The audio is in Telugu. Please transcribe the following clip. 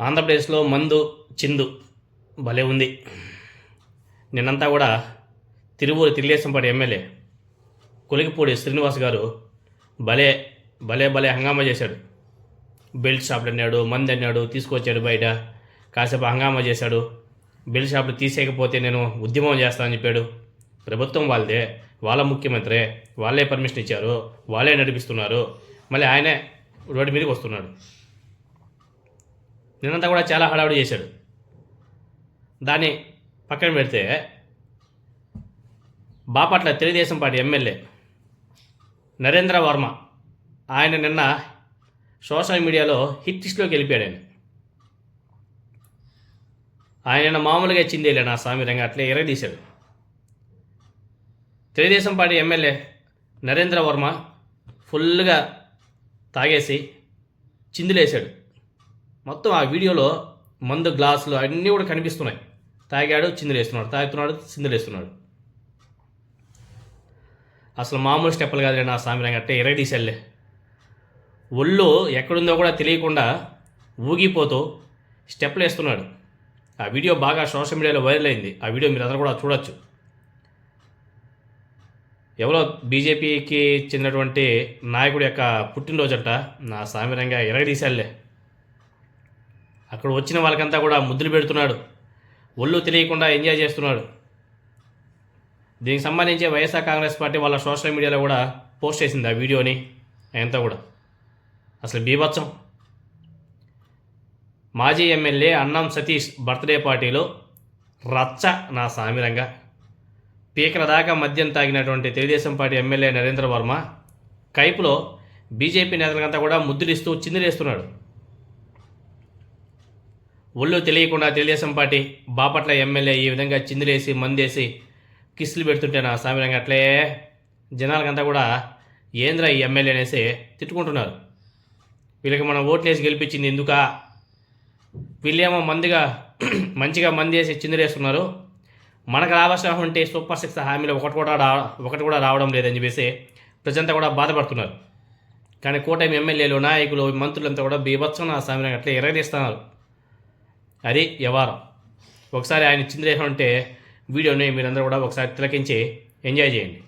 ఆంధ్రప్రదేశ్లో మందు చిందు భలే ఉంది. నిన్నంతా కూడా తిరువూరు తిరిగేసంపాటి ఎమ్మెల్యే కొలిగిపూడి శ్రీనివాస్ గారు భలే భలే భలే హంగామా చేశాడు. బెల్ట్ షాపులు అన్నాడు మంది అన్నాడు తీసుకొచ్చాడు బయట. కాసేపు హంగామా చేశాడు. బెల్ట్ షాపులు తీసేయకపోతే నేను ఉద్యమం చేస్తానని చెప్పాడు. ప్రభుత్వం వాళ్ళదే వాళ్ళ ముఖ్యమంత్రే వాళ్ళే పర్మిషన్ ఇచ్చారు వాళ్ళే నడిపిస్తున్నారు. మళ్ళీ ఆయనే రోడ్డు మీదకి వస్తున్నాడు. నిన్నంతా కూడా చాలా హడావుడి చేశాడు. దాన్ని పక్కన పెడితే బాపట్ల తెలుగుదేశం పార్టీ ఎమ్మెల్యే నరేంద్ర వర్మ ఆయన నిన్న సోషల్ మీడియాలో హిట్ లిస్ట్లోకి వెళ్ళిపోయాడు ఆయన. ఆయన మామూలుగా చిందేలే నా స్వామి రంగ అట్లే ఎరగదీశాడు. తెలుగుదేశం పార్టీ ఎమ్మెల్యే నరేంద్ర వర్మ ఫుల్గా తాగేసి చిందులేశాడు. మొత్తం ఆ వీడియోలో మందు గ్లాసులు అన్నీ కూడా కనిపిస్తున్నాయి. తాగాడు చిందులేస్తున్నాడు. తాగుతున్నాడు చిందులేస్తున్నాడు. అసలు మామూలు స్టెప్పులు కాదు నా సామిరంగా అంటే ఎరగదీసెళ్ళే ఒళ్ళు ఎక్కడుందో కూడా తెలియకుండా ఊగిపోతూ స్టెప్పులు వేస్తున్నాడు. ఆ వీడియో బాగా సోషల్ మీడియాలో వైరల్ అయింది. ఆ వీడియో మీరు అందరూ కూడా చూడొచ్చు. ఎవరో బీజేపీకి చెందినటువంటి నాయకుడి యొక్క పుట్టినరోజంట నా సామిరంగా ఎరగదీశాలే అక్కడ వచ్చిన వాళ్ళకంతా కూడా ముద్దులు పెడుతున్నాడు. ఒళ్ళు తెలియకుండా ఎంజాయ్ చేస్తున్నాడు. దీనికి సంబంధించి వైఎస్ఆర్ కాంగ్రెస్ పార్టీ వాళ్ళ సోషల్ మీడియాలో కూడా పోస్ట్ చేసింది ఆ వీడియోని అంతా కూడా. అసలు బీభత్సం. మాజీ ఎమ్మెల్యే అన్నం సతీష్ బర్త్డే పార్టీలో రచ్చ నా సామిరంగా. పీకల దాకా మద్యం తాగినటువంటి తెలుగుదేశం పార్టీ ఎమ్మెల్యే నరేంద్ర వర్మ కైపులో బీజేపీ నేతలకంతా కూడా ముద్దులిస్తూ చిందులేస్తున్నాడు. ఒళ్ళు తెలియకుండా తెలుగుదేశం పార్టీ బాపట్ల ఎమ్మెల్యే ఈ విధంగా చిందులేసి మందేసి కిస్సులు పెడుతుంటే నా సామిరంగా అట్లే జనాలకంతా కూడా ఏంద్ర ఈ ఎమ్మెల్యే అనేసి తిట్టుకుంటున్నారు. వీళ్ళకి మనం ఓట్లేసి గెలిపించింది ఎందుక? వీళ్ళేమో మందిగా మంచిగా మందేసి చిందులేస్తున్నారు. మనకు రావాల్సిన ఉంటే సూపర్ సిక్స్ హామీలు ఒకటి కూడా రా ఒకటి కూడా రావడం లేదని చెప్పేసి ప్రజంతా కూడా బాధపడుతున్నారు. కానీ కూటమి ఎమ్మెల్యేలు నాయకులు మంత్రులంతా కూడా బీభత్సం నా సామిరంగా అట్లే ఎరగదీస్తున్నారు. అది వ్యవహారం. ఒకసారి ఆయన చింద్రేహం అంటే వీడియోని మీరందరూ కూడా ఒకసారి తిలకించి ఎంజాయ్ చేయండి.